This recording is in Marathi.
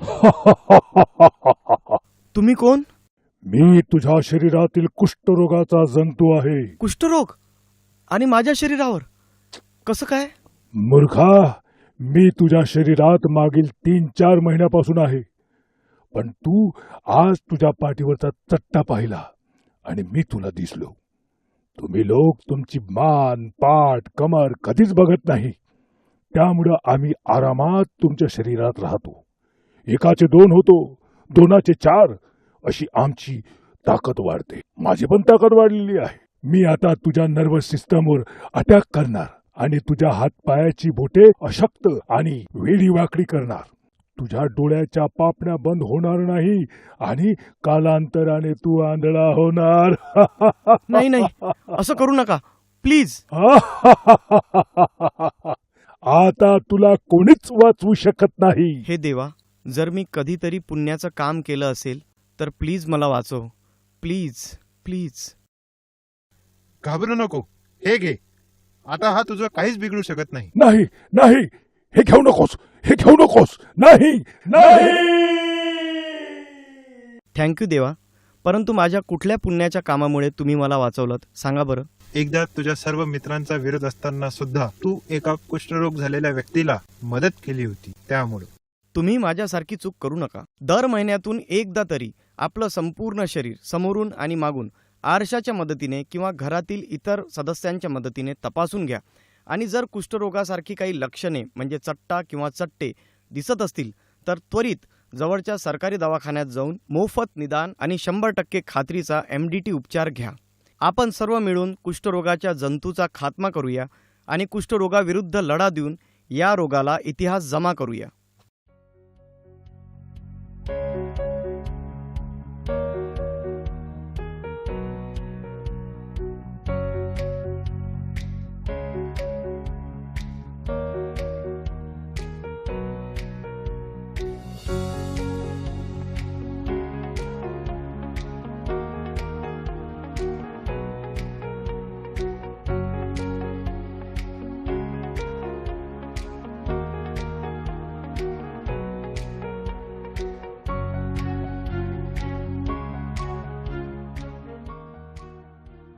तुम्ही कोण? मी तुझ्या शरीरातील कुष्ठरोगाचा जंतू आहे. कुष्ठरोग? आणि माझ्या शरीरावर? कसं काय? मूर्खा मी तुझ्या शरीरात मागील तीन चार महिन्यापासून आहे. पण तू आज तुझ्या पाठीवरचा चट्टा पाहिला आणि मी तुला दिसलो. तुम्ही लोक तुमची मान पाठ कमर कधीच बघत नाही. त्यामुळं आम्ही आरामात तुमच्या शरीरात राहतो. एकाचे दोन होतो दोनाचे चार अशी आमची ताकद वाढते. माझी पण ताकद वाढलेली आहे. मी आता तुझ्या नर्वस सिस्टमवर अटॅक करणार आणि तुझ्या हातपायाची बोटे अशक्त आणि वेडी वाकडी करणार. तुझ्या डोळ्याच्या पापण्या बंद होणार नाही आणि कालांतराने तू आंधळा होणार. नाही नाही. असं करू नका. प्लीज आता तुला कोणीच वाचवू शकत नाही. हे देवा. जर मी कधीतरी पुण्याचं काम केलं असेल तर प्लीज मला वाचव. Please please. घाबरू नको. हे घे. आता हा तुझं काहीच बिघडू शकत नाही. नाही नाही. हे घेऊ नकोस. हे घेऊ नकोस. नाही नाही. थँक्यू देवा. परंतु माझ्या कुठल्या पुण्याच्या कामामुळे तुम्ही मला वाचवलं सांगा बरं. एकदा तुझ्या सर्व मित्रांचा विरोध असताना सुद्धा तू एका कुष्ठरोग झालेल्या व्यक्तीला मदत केली होती. त्यामुळे. तुम्ही माझ्यासारखी चूक करू नका. दर महिन्यातून एकदा तरी आपलं संपूर्ण शरीर समोरून आणि मागून आरशाच्या मदतीने किंवा घरातील इतर सदस्यांच्या मदतीने तपासून घ्या. आणि जर कुष्ठरोगासारखी काही लक्षणे म्हणजे चट्टा किंवा चट्टे दिसत असतील तर त्वरित जवळच्या सरकारी दवाखान्यात जाऊन मोफत निदान आणि शंभर टक्के खात्रीचा एम डी टी उपचार घ्या. आपण सर्व मिळून कुष्ठरोगाच्या जंतूचा खात्मा करूया आणि कुष्ठरोगाविरुद्ध लढा देऊन या रोगाला इतिहास जमा करूया.